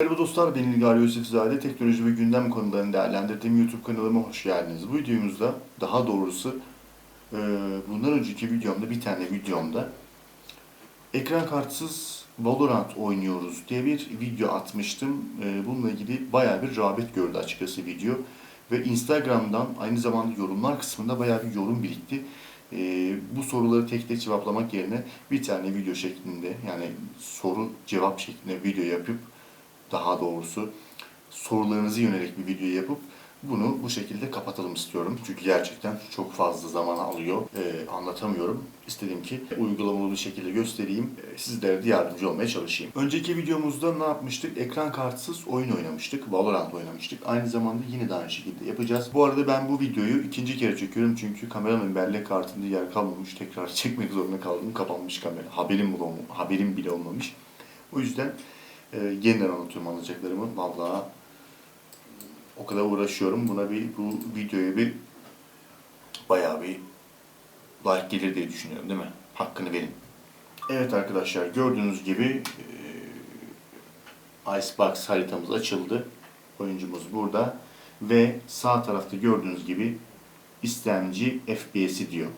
Merhaba dostlar, ben İlgar Yusufzade. Teknoloji ve gündem konularını değerlendirdiğim YouTube kanalıma hoş geldiniz. Bu videomuzda, daha doğrusu e, bundan önceki videomda, bir tane videomda ekran kartsız Valorant oynuyoruz diye bir video atmıştım. E, Bununla ilgili bayağı bir rağbet gördü açıkçası video. Ve Instagram'dan aynı zamanda yorumlar kısmında bayağı bir yorum birikti. E, bu soruları tek tek cevaplamak yerine bir tane video şeklinde yani soru cevap şeklinde video yapıp daha doğrusu sorularınızı yönelik bir video yapıp bunu bu şekilde kapatalım istiyorum. Çünkü gerçekten çok fazla zaman alıyor. Ee, anlatamıyorum. İstedim ki uygulamalı bir şekilde göstereyim. Ee, sizlere de yardımcı olmaya çalışayım. Önceki videomuzda ne yapmıştık? Ekran kartsız oyun oynamıştık. Valorant oynamıştık. Aynı zamanda yine de aynı şekilde yapacağız. Bu arada ben bu videoyu ikinci kere çekiyorum. Çünkü kameranın bellek kartında yer kalmamış. Tekrar çekmek zorunda kaldım. Kapanmış kamera. Haberim bile, olma- haberim bile olmamış. O yüzden e, yeniden anlatıyorum anlatacaklarımı. Vallahi o kadar uğraşıyorum. Buna bir bu videoya bir bayağı bir like gelir diye düşünüyorum değil mi? Hakkını verin. Evet arkadaşlar gördüğünüz gibi e, Icebox haritamız açıldı. Oyuncumuz burada ve sağ tarafta gördüğünüz gibi istemci FPS'i diyor.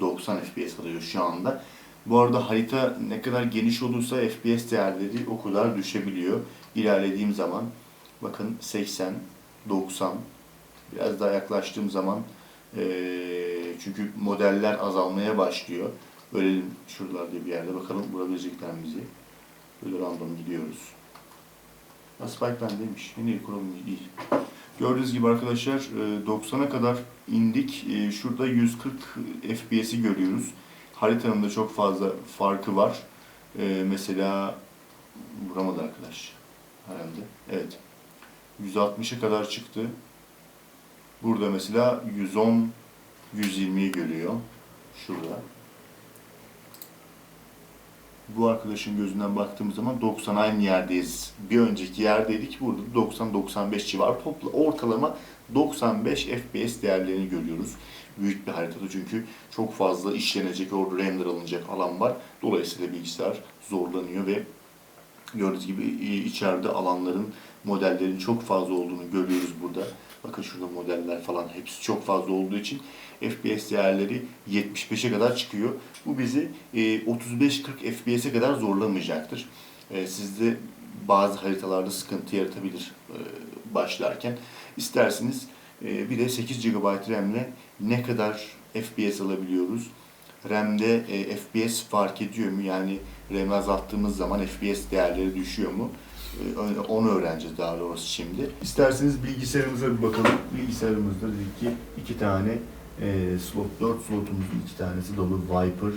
90 FPS alıyor şu anda. Bu arada harita ne kadar geniş olursa FPS değerleri o kadar düşebiliyor. İlerlediğim zaman bakın 80, 90 biraz daha yaklaştığım zaman eee, çünkü modeller azalmaya başlıyor. Böyle şuralarda bir yerde bakalım vurabilecekler mi bizi. Böyle random gidiyoruz. Spike bendeymiş. Yine Chrome değil. Gördüğünüz gibi arkadaşlar e, 90'a kadar indik. E, Şurada 140 FPS'i görüyoruz. Haritanın da çok fazla farkı var. E, Mesela vuramadı arkadaş herhalde. Evet. 160'a kadar çıktı. Burada mesela 110 120'yi görüyor. Şurada. Bu arkadaşın gözünden baktığımız zaman 90 aynı yerdeyiz. Bir önceki yerdeydik. Burada 90-95 civarı. Topla ortalama 95 FPS değerlerini görüyoruz. Büyük bir haritada çünkü çok fazla işlenecek, orada render alınacak alan var. Dolayısıyla bilgisayar zorlanıyor ve gördüğünüz gibi e, içeride alanların, modellerin çok fazla olduğunu görüyoruz burada. Bakın şurada modeller falan hepsi çok fazla olduğu için FPS değerleri 75'e kadar çıkıyor. Bu bizi e, 35-40 FPS'e kadar zorlamayacaktır. E, Sizde bazı haritalarda sıkıntı yaratabilir e, başlarken. İsterseniz e, bir de 8 GB RAM'le ne kadar FPS alabiliyoruz? RAM'de e, FPS fark ediyor mu? Yani RAM'i azalttığımız zaman FPS değerleri düşüyor mu? E, Onu öğreneceğiz daha doğrusu şimdi. İsterseniz bilgisayarımıza bir bakalım. Bilgisayarımızda dedik ki iki tane e, slot, 4 slotumuzun iki tanesi dolu Viper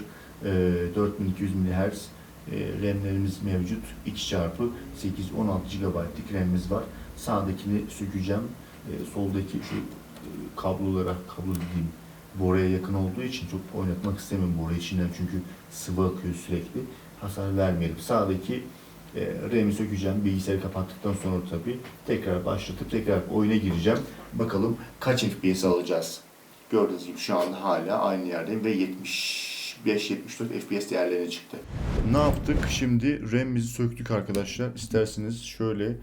e, 4200 MHz e, RAM'lerimiz mevcut. 2 çarpı 8 16 GB'lık RAM'imiz var. Sağdakini sökeceğim. E, soldaki şu e, kablolara, kablo dediğim boraya yakın olduğu için çok oynatmak istemiyorum boru içinden çünkü sıvı akıyor sürekli. Hasar vermeyelim. Sağdaki e, RAM'i sökeceğim. Bilgisayarı kapattıktan sonra tabii tekrar başlatıp tekrar oyuna gireceğim. Bakalım kaç FPS alacağız. Gördüğünüz gibi şu anda hala aynı yerdeyim ve 75-74 FPS değerlerine çıktı. Ne yaptık? Şimdi RAM'imizi söktük arkadaşlar. İsterseniz şöyle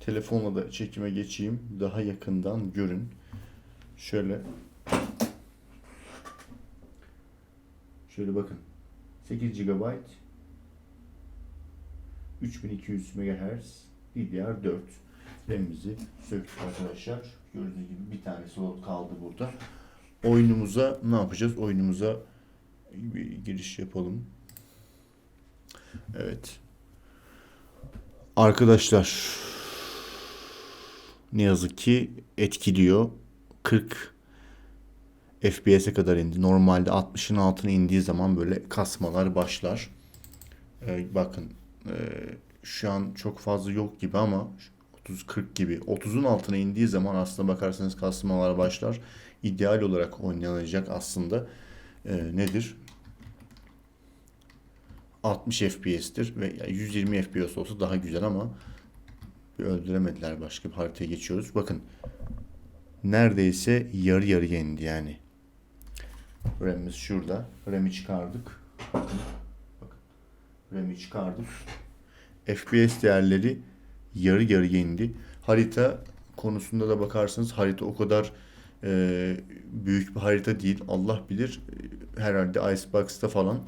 telefonla da çekime geçeyim. Daha yakından görün. Şöyle. Şöyle bakın. 8 GB 3200 MHz DDR4 RAM'imizi söktük arkadaşlar. Gördüğünüz gibi bir tane slot kaldı burada. Oyunumuza ne yapacağız? Oyunumuza bir giriş yapalım. Evet. Arkadaşlar ne yazık ki etkiliyor. 40 FPS'e kadar indi. Normalde 60'ın altına indiği zaman böyle kasmalar başlar. Ee, bakın e, şu an çok fazla yok gibi ama 30-40 gibi. 30'un altına indiği zaman aslında bakarsanız kasmalar başlar. İdeal olarak oynanacak aslında e, nedir? 60 FPS'tir ve yani 120 FPS olsa daha güzel ama bir öldüremediler başka bir haritaya geçiyoruz. Bakın neredeyse yarı yarıya indi yani. RAM'imiz şurada. RAM'i çıkardık. RAM'i çıkardık. FPS değerleri yarı yarıya indi. Harita konusunda da bakarsanız harita o kadar e, büyük bir harita değil. Allah bilir e, herhalde Icebox'ta falan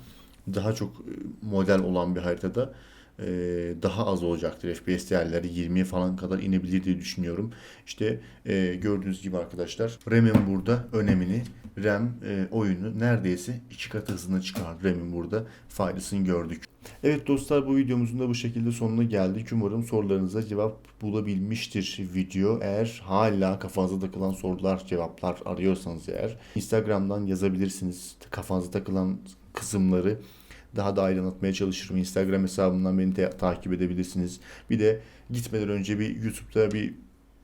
daha çok e, model olan bir haritada daha az olacaktır. FPS değerleri 20'ye falan kadar inebilir diye düşünüyorum. İşte e, gördüğünüz gibi arkadaşlar RAM'in burada önemini RAM e, oyunu neredeyse iki katı hızına çıkardı. RAM'in burada faydasını gördük. Evet dostlar bu videomuzun da bu şekilde sonuna geldik. Umarım sorularınıza cevap bulabilmiştir video. Eğer hala kafanıza takılan sorular, cevaplar arıyorsanız eğer Instagram'dan yazabilirsiniz. Kafanıza takılan kısımları daha da aydınlatmaya çalışırım. Instagram hesabımdan beni te- takip edebilirsiniz. Bir de gitmeden önce bir YouTube'da bir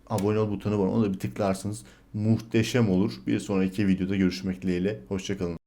abone ol butonu var. Ona da bir tıklarsınız. Muhteşem olur. Bir sonraki videoda görüşmek dileğiyle. Hoşçakalın.